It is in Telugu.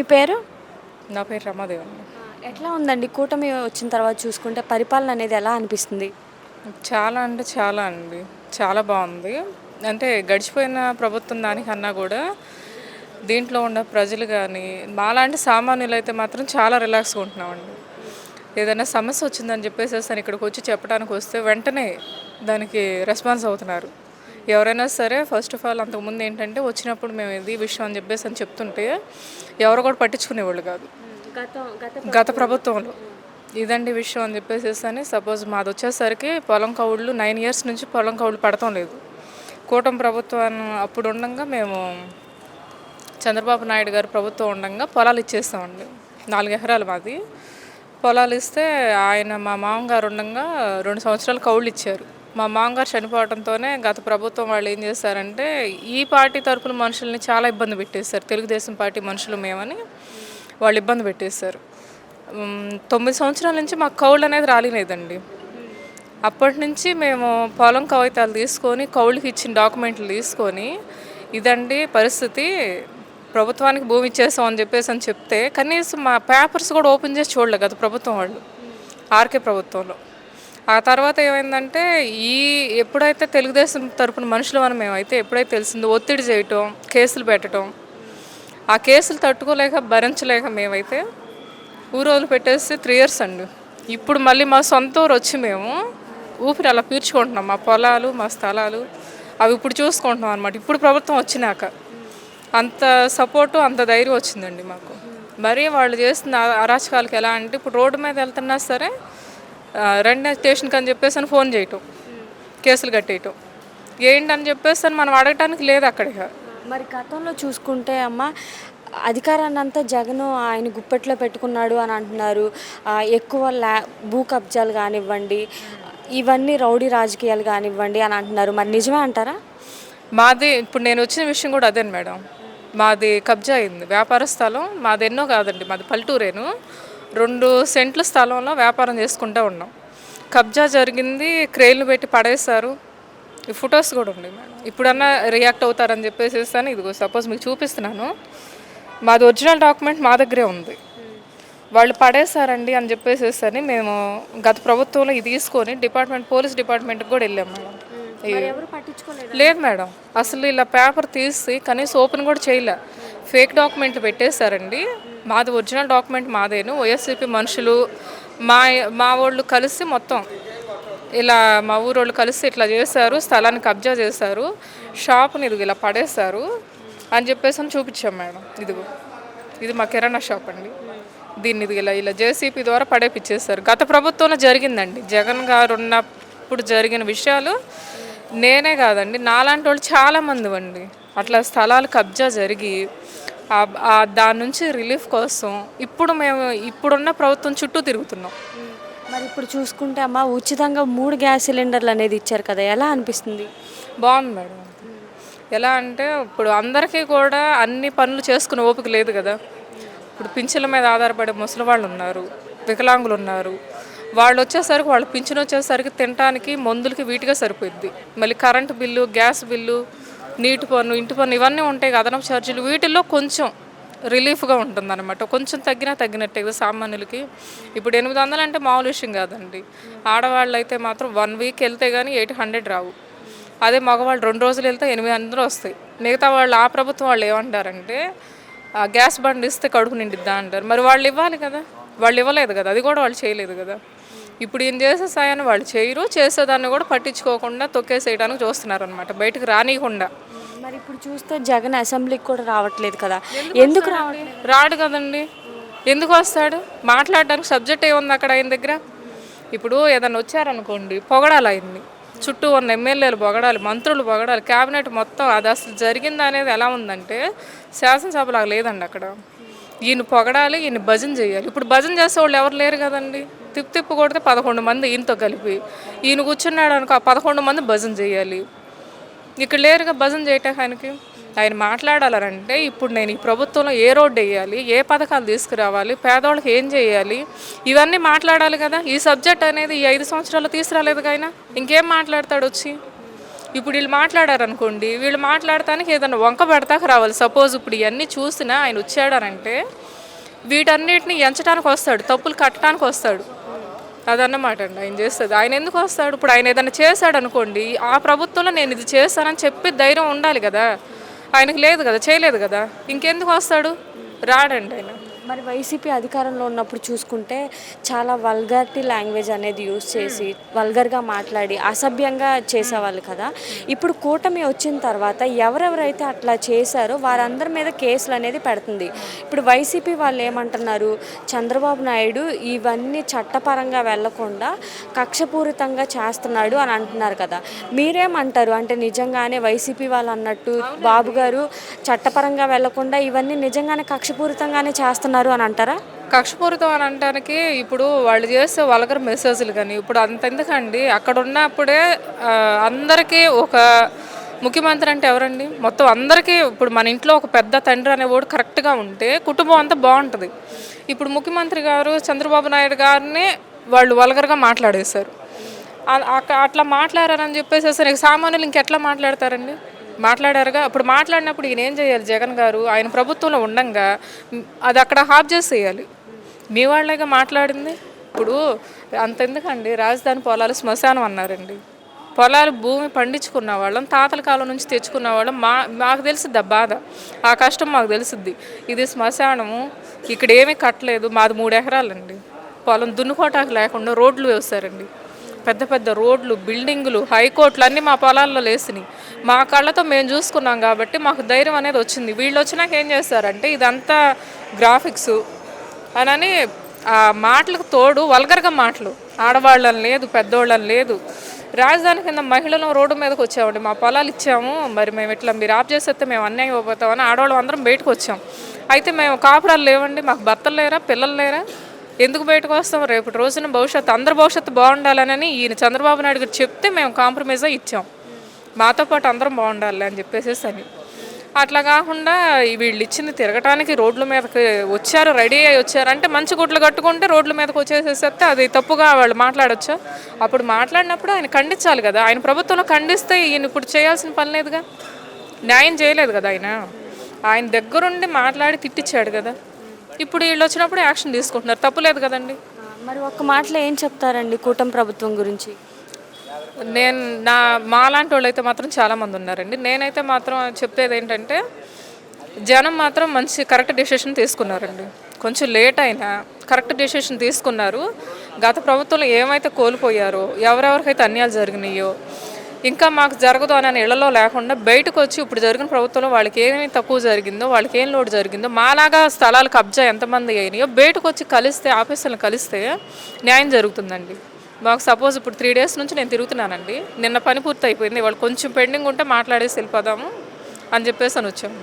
మీ పేరు? నా పేరు రమాదేవి అండి. ఎట్లా ఉందండి? కూటమి వచ్చిన తర్వాత చూసుకుంటే పరిపాలన అనేది ఎలా అనిపిస్తుంది? చాలా అంటే చాలా అండి. చాలా బాగుంది. అంటే గడిచిపోయిన ప్రభుత్వం దానికన్నా కూడా దీంట్లో ఉన్న ప్రజలు కానీ మాలాంటి సామాన్యులు అయితే మాత్రం చాలా రిలాక్స్గా ఉంటున్నామండి. ఏదైనా సమస్య వచ్చిందని చెప్పేసి ఇక్కడికి వచ్చి చెప్పడానికి వస్తే వెంటనే దానికి రెస్పాన్స్ అవుతున్నారు. ఎవరైనా సరే ఫస్ట్ ఆఫ్ ఆల్ అంతకుముందు ఏంటంటే వచ్చినప్పుడు మేము ఇది విషయం అని చెప్పేసి అని చెప్తుంటే ఎవరు కూడా పట్టించుకునేవాళ్ళు కాదు. గత ప్రభుత్వంలో. ఇదండి విషయం అని చెప్పేసి అని సపోజ్ మాది వచ్చేసరికి పొలం కౌళ్ళు నైన్ ఇయర్స్ నుంచి పొలం కౌళ్ళు పడటం లేదు. కూటమి ప్రభుత్వం అప్పుడు ఉండగా మేము చంద్రబాబు నాయుడు గారు ప్రభుత్వం ఉండగా పొలాలు ఇచ్చేస్తామండి. నాలుగు ఎకరాలు మాది. పొలాలు ఇస్తే ఆయన మా మామగారు ఉండగా రెండు సంవత్సరాలు కౌళ్ళు ఇచ్చారు. మా మామగారు చనిపోవడంతోనే గత ప్రభుత్వం వాళ్ళు ఏం చేశారంటే ఈ పార్టీ తరపున మనుషుల్ని చాలా ఇబ్బంది పెట్టేశారు. తెలుగుదేశం పార్టీ మనుషులు మేమని వాళ్ళు ఇబ్బంది పెట్టేశారు. తొమ్మిది సంవత్సరాల నుంచి మాకు కౌళ్ళు అనేది రాలేదండి అప్పటి నుంచి మేము పొలం కవితాలు తీసుకొని కౌళ్ళకి ఇచ్చిన డాక్యుమెంట్లు తీసుకొని ఇదండి పరిస్థితి ప్రభుత్వానికి భూమి ఇచ్చేసాం అని చెప్పేసి అని చెప్తే కనీసం మా పేపర్స్ కూడా ఓపెన్ చేసి చూడలేదు కదా ప్రభుత్వం వాళ్ళు ఆర్కే ప్రభుత్వంలో. ఆ తర్వాత ఏమైందంటే ఈ ఎప్పుడైతే తెలుగుదేశం తరపున మనుషులు మనం మేమైతే ఎప్పుడైతే తెలిసిందో ఒత్తిడి చేయటం కేసులు పెట్టడం ఆ కేసులు తట్టుకోలేక భరించలేక మేమైతే ఊరోజులు పెట్టేసి త్రీ ఇయర్స్ అండి. ఇప్పుడు మళ్ళీ మా సొంత ఊరు వచ్చి మేము ఊపిరి అలా పీల్చుకుంటున్నాం. మా పొలాలు మా స్థలాలు అవి ఇప్పుడు చూసుకుంటున్నాం అనమాట ఇప్పుడు ప్రభుత్వం వచ్చినాక అంత సపోర్టు అంత ధైర్యం వచ్చిందండి మాకు. మరీ వాళ్ళు చేస్తున్న అ- అరాచకాలకి ఎలా అంటే ఇప్పుడు రోడ్డు మీద వెళ్తున్నా సరే రండి స్టేషన్కి అని చెప్పేసి అని ఫోన్ చేయటం. కేసులు కట్టేయటం. ఏంటని చెప్పేసి అని మనం అడగటానికి లేదు అక్కడికి మరి గతంలో చూసుకుంటే అమ్మ అధికారాన్ని అంతా జగన్ ఆయన గుప్పెట్లో పెట్టుకున్నాడు అని అంటున్నారు. ఎక్కువ ల్యా భూ కబ్జాలు కానివ్వండి ఇవన్నీ రౌడీ రాజకీయాలు కానివ్వండి అని అంటున్నారు. మరి నిజమే అంటారా? మాది ఇప్పుడు నేను వచ్చిన విషయం కూడా అదే మేడం. మాది కబ్జా అయింది. వ్యాపార స్థలం మాది ఎన్నో కాదండి. మాది పల్లెటూరేను. రెండు సెంట్ల స్థలంలో వ్యాపారం చేసుకుంటూ ఉన్నాం. కబ్జా జరిగింది క్రేన్లు పెట్టి పడేశారు. ఈ ఫొటోస్ కూడా ఉన్నాయి మేడం. ఇప్పుడన్నా రియాక్ట్ అవుతారని చెప్పేసి అని ఇదిగో సపోజ్ మీకు చూపిస్తున్నాను. మాది ఒరిజినల్ డాక్యుమెంట్ మా దగ్గరే ఉంది. వాళ్ళు పడేశారండి అని చెప్పేసి అని మేము గత ప్రభుత్వంలో ఇది తీసుకొని డిపార్ట్మెంట్ పోలీస్ డిపార్ట్మెంట్కి కూడా వెళ్ళాం మేడం. లేదు మేడం. అసలు ఇలా పేపర్ తీసి కనీసం ఓపెన్ కూడా చేయలే. ఫేక్ డాక్యుమెంట్ పెట్టేశారండి. మాది ఒరిజినల్ డాక్యుమెంట్ మాదేను. వైఎస్సీపీ మనుషులు మా మా వాళ్ళు కలిసి మొత్తం ఇలా మా ఊరోళ్ళు కలిసి ఇట్లా చేశారు స్థలాన్ని కబ్జా చేశారు షాప్ని ఇదిగో ఇలా పడేశారు అని చెప్పేసి అని చూపించాం మేడం. ఇదిగో ఇది మా కిరాణా షాప్ అండి. దీన్ని ఇది ఇలా ఇలా జేసీపీ ద్వారా పడేపిచ్చేశారు. గత ప్రభుత్వంలో జరిగిందండి. జగన్ గారు ఉన్నప్పుడు జరిగిన విషయాలు నేనే కాదండి నాలాంటి వాళ్ళు చాలామంది అండి. అట్లా స్థలాలు కబ్జా జరిగి దాని నుంచి రిలీఫ్ కోసం ఇప్పుడు మేము ఇప్పుడున్న ప్రభుత్వం చుట్టూ తిరుగుతున్నాం. మరి ఇప్పుడు చూసుకుంటే అమ్మ ఉచితంగా మూడు గ్యాస్ సిలిండర్లు అనేది ఇచ్చారు కదా ఎలా అనిపిస్తుంది? బాగుంది మేడం. ఎలా అంటే ఇప్పుడు అందరికీ కూడా అన్ని పనులు చేసుకునే ఓపిక లేదు కదా. ఇప్పుడు పింఛన్ల మీద ఆధారపడే ముసలి వాళ్ళు ఉన్నారు వికలాంగులు ఉన్నారు. వాళ్ళు వచ్చేసరికి వాళ్ళు పింఛన్ వచ్చేసరికి తినడానికి మందులకి వీటిగా సరిపోద్ది మళ్ళీ కరెంటు బిల్లు గ్యాస్ బిల్లు నీటి పన్ను ఇంటి పన్ను ఇవన్నీ ఉంటాయి కదా అదనపు ఛార్జీలు. వీటిల్లో కొంచెం రిలీఫ్గా ఉంటుంది అనమాట కొంచెం తగ్గినా తగ్గినట్టే కదా సామాన్యులకి. ఇప్పుడు ఎనిమిది వందలు అంటే మామూలు విషయం కాదండి. ఆడవాళ్ళు అయితే మాత్రం వన్ వీక్ వెళ్తే కానీ ఎయిట్ హండ్రెడ్ రావు. అదే మగవాళ్ళు రెండు రోజులు వెళ్తే ఎనిమిది వందలు వస్తాయి. మిగతా వాళ్ళు ఆ ప్రభుత్వం వాళ్ళు ఏమంటారంటే ఆ గ్యాస్ బండ్ ఇస్తే కడుపు నిండిద్దా అంటారు. మరి వాళ్ళు ఇవ్వాలి కదా. వాళ్ళు ఇవ్వలేదు కదా. అది కూడా వాళ్ళు చేయలేదు కదా. ఇప్పుడు ఈయన చేసే సాయాన్ని వాళ్ళు చేయరు చేసేదాన్ని కూడా పట్టించుకోకుండా తొక్కేసేయడానికి చూస్తున్నారు అనమాట బయటకు రానియకుండా. మరి ఇప్పుడు చూస్తే జగన్ అసెంబ్లీకి కూడా రావట్లేదు కదా. ఎందుకు రావట్లేదు? రాడు కదండి. ఎందుకు వస్తాడు? మాట్లాడడానికి సబ్జెక్ట్ ఏముంది అక్కడ ఆయన దగ్గర? ఇప్పుడు ఏదైనా వచ్చారనుకోండి పొగడాలి ఆయన్ని చుట్టూ ఉన్న ఎమ్మెల్యేలు పొగడాలి మంత్రులు పొగడాలి క్యాబినెట్ మొత్తం అది అసలు జరిగింది అనేది ఎలా ఉందంటే శాసనసభలాగా లేదండి అక్కడ. ఈయన పొగడాలి ఈయన భజన చేయాలి. ఇప్పుడు భజన చేసే వాళ్ళు ఎవరు లేరు కదండి. తిప్పు తిప్పు కొడితే పదకొండు మంది ఈయనతో కలిపి. ఈయన కూర్చున్నాడు అనుకో ఆ పదకొండు మంది భజన చేయాలి. ఇక్కడ లేరుగా భజన చేయటానికి ఆయనకి? ఆయన మాట్లాడాలంటే ఇప్పుడు నేను ఈ ప్రభుత్వంలో ఏ రోడ్డు వేయాలి ఏ పథకాలు తీసుకురావాలి పేదవాళ్ళకి ఏం చేయాలి ఇవన్నీ మాట్లాడాలి కదా. ఈ సబ్జెక్ట్ అనేది ఈ ఐదు సంవత్సరాలు తీసుకురాలేదు ఆయన? ఇంకేం మాట్లాడతాడు వచ్చి? ఇప్పుడు వీళ్ళు మాట్లాడారనుకోండి వీళ్ళు మాట్లాడటానికి ఏదైనా వంక పెడతాక రావాలి. సపోజ్ ఇప్పుడు ఇవన్నీ చూసినా ఆయన వచ్చాడనంటే వీటన్నిటిని ఎంచడానికి వస్తాడు తప్పులు కట్టడానికి వస్తాడు. అదన్నమాట అండి. ఆయన చేస్తుంది. ఆయన ఎందుకు వస్తాడు? ఇప్పుడు ఆయన ఏదైనా చేశాడు అనుకోండి ఆ ప్రభుత్వంలో నేను ఇది చేస్తానని చెప్పి ధైర్యం ఉండాలి కదా. ఆయనకు లేదు కదా చేయలేదు కదా. ఇంకెందుకు వస్తాడు? రాడండి ఆయన. మరి వైసీపీ అధికారంలో ఉన్నప్పుడు చూసుకుంటే చాలా వల్గారిటీ లాంగ్వేజ్ అనేది యూజ్ చేసి వల్గర్గా మాట్లాడి అసభ్యంగా చేసేవాళ్ళు కదా. ఇప్పుడు కూటమి వచ్చిన తర్వాత ఎవరెవరైతే అట్లా చేశారో వారందరి మీద కేసులు అనేది పెడుతుంది. ఇప్పుడు వైసీపీ వాళ్ళు ఏమంటున్నారు చంద్రబాబు నాయుడు ఇవన్నీ చట్టపరంగా వెళ్ళకుండా కక్షపూరితంగా చేస్తున్నాడు అని అంటున్నారు కదా. మీరేమంటారు? అంటే నిజంగానే వైసీపీ వాళ్ళు అన్నట్టు బాబు గారు చట్టపరంగా వెళ్ళకుండా ఇవన్నీ నిజంగానే కక్షపూరితంగానే చేస్తున్నారు అని అంటారా? కక్షపూరితం అని అంటానికి ఇప్పుడు వాళ్ళు చేసే వల్గర్ మెసేజ్లు కానీ ఇప్పుడు అంత ఎందుకండి? అక్కడ ఉన్నప్పుడే అందరికీ ఒక ముఖ్యమంత్రి అంటే ఎవరండి? మొత్తం అందరికీ ఇప్పుడు మన ఇంట్లో ఒక పెద్ద తండ్రి అనేవాడు కరెక్ట్గా ఉంటే కుటుంబం అంతా బాగుంటుంది. ఇప్పుడు ముఖ్యమంత్రి గారు చంద్రబాబు నాయుడు గారిని వాళ్ళు వల్గర్గా మాట్లాడేశారు. అట్లా మాట్లాడారని చెప్పేసి అసలు సామాన్యులు ఇంకెట్లా మాట్లాడతారండి? మాట్లాడారుగా. అప్పుడు మాట్లాడినప్పుడు ఈయన ఏం చేయాలి? జగన్ గారు ఆయన ప్రభుత్వంలో ఉండంగా అది అక్కడ హాఫ్ చేసేయాలి. మీ వాళ్ళేగా మాట్లాడింది? ఇప్పుడు అంతెందుకండి రాజధాని పొలాలు శ్మశానం అన్నారండి. పొలాలు భూమి పండించుకున్న వాళ్ళం తాతల కాలం నుంచి తెచ్చుకున్న వాళ్ళం. మా మాకు తెలిసిద్ది ఆ బాధ? ఆ కష్టం మాకు తెలిసిద్ది. ఇది శ్మశానము ఇక్కడ ఏమీ కట్టలేదు. మాది మూడు ఎకరాలండి. పొలం దున్నుకోటానికి లేకుండా రోడ్లు వేస్తారండి పెద్ద పెద్ద రోడ్లు బిల్డింగులు హైకోర్టులు అన్నీ మా పొలాల్లో లేసినాయి. మా కళ్ళతో మేము చూసుకున్నాం కాబట్టి మాకు ధైర్యం అనేది వచ్చింది. వీళ్ళు వచ్చినాక ఏం చేస్తారంటే ఇదంతా గ్రాఫిక్స్ అనని ఆ మాటలకు తోడు వల్గర్గా మాటలు. ఆడవాళ్ళని లేదు పెద్దోళ్ళని లేదు. రాజధాని కింద మహిళలు రోడ్డు మీదకి వచ్చామండి. మా పొలాలు ఇచ్చాము. మరి మేము ఇట్లా మీరు ఆప్ చేసేస్తే మేము అన్యాయం అయిపోతామని ఆడవాళ్ళం అందరం బయటకు వచ్చాం. అయితే మేము కాపురాలు లేవండి. మాకు భర్తలు లేరా పిల్లలు లేరా? ఎందుకు బయటకు వస్తాం? రేపటి రోజున భవిష్యత్తు అందరి భవిష్యత్తు బాగుండాలని ఈయన చంద్రబాబు నాయుడు గారు చెప్తే మేము కాంప్రమైజ్ ఇచ్చాం. మాతో పాటు అందరం బాగుండాలి అని చెప్పేసేసి అని అట్లా కాకుండా వీళ్ళు ఇచ్చింది తిరగటానికి రోడ్ల మీదకి వచ్చారు రెడీ అయ్యి వచ్చారు. అంటే మంచి గుడ్లు కట్టుకుంటే రోడ్ల మీదకి వచ్చేసేస్తే అది తప్పుగా వాళ్ళు మాట్లాడచ్చు. అప్పుడు మాట్లాడినప్పుడు ఆయన ఖండించాలి కదా. ఆయన ప్రభుత్వంలో ఖండిస్తే ఈయన ఇప్పుడు చేయాల్సిన పని లేదుగా. న్యాయం చేయలేదు కదా ఆయన. ఆయన దగ్గరుండి మాట్లాడి తిట్టించాడు కదా. ఇప్పుడు వీళ్ళు వచ్చినప్పుడు యాక్షన్ తీసుకుంటున్నారు. తప్పులేదు కదండి. మరి ఒక్క మాటలో ఏం చెప్తారండి కూటమి ప్రభుత్వం గురించి? నేను నా మాలాంటి వాళ్ళు అయితే మాత్రం చాలామంది ఉన్నారండి. నేనైతే మాత్రం చెప్పేది ఏంటంటే జనం మాత్రం మంచి కరెక్ట్ డెసిషన్ తీసుకున్నారండి. కొంచెం లేట్ అయినా కరెక్ట్ డెసిషన్ తీసుకున్నారు. గత ప్రభుత్వంలో ఏమైతే కోల్పోయారో ఎవరెవరికైతే అన్యాయాలు జరిగినాయో ఇంకా మాకు జరగదు అని ఇళ్ళలో లేకుండా బయటకు వచ్చి ఇప్పుడు జరిగిన ప్రభుత్వంలో వాళ్ళకి ఏమి తక్కువ జరిగిందో వాళ్ళకి ఏం లోటు జరిగిందో మాలాగా స్థలాలు కబ్జా ఎంతమంది అయినాయో బయటకు వచ్చి కలిస్తే ఆఫీసులను కలిస్తే న్యాయం జరుగుతుందండి. మాకు సపోజ్ ఇప్పుడు త్రీ డేస్ నుంచి నేను తిరుగుతున్నానండి. నిన్న పని పూర్తి అయిపోయింది వాళ్ళు కొంచెం పెండింగ్ ఉంటే మాట్లాడేసి వెళ్ళిపోదాము అని చెప్పేసి అని వచ్చాము.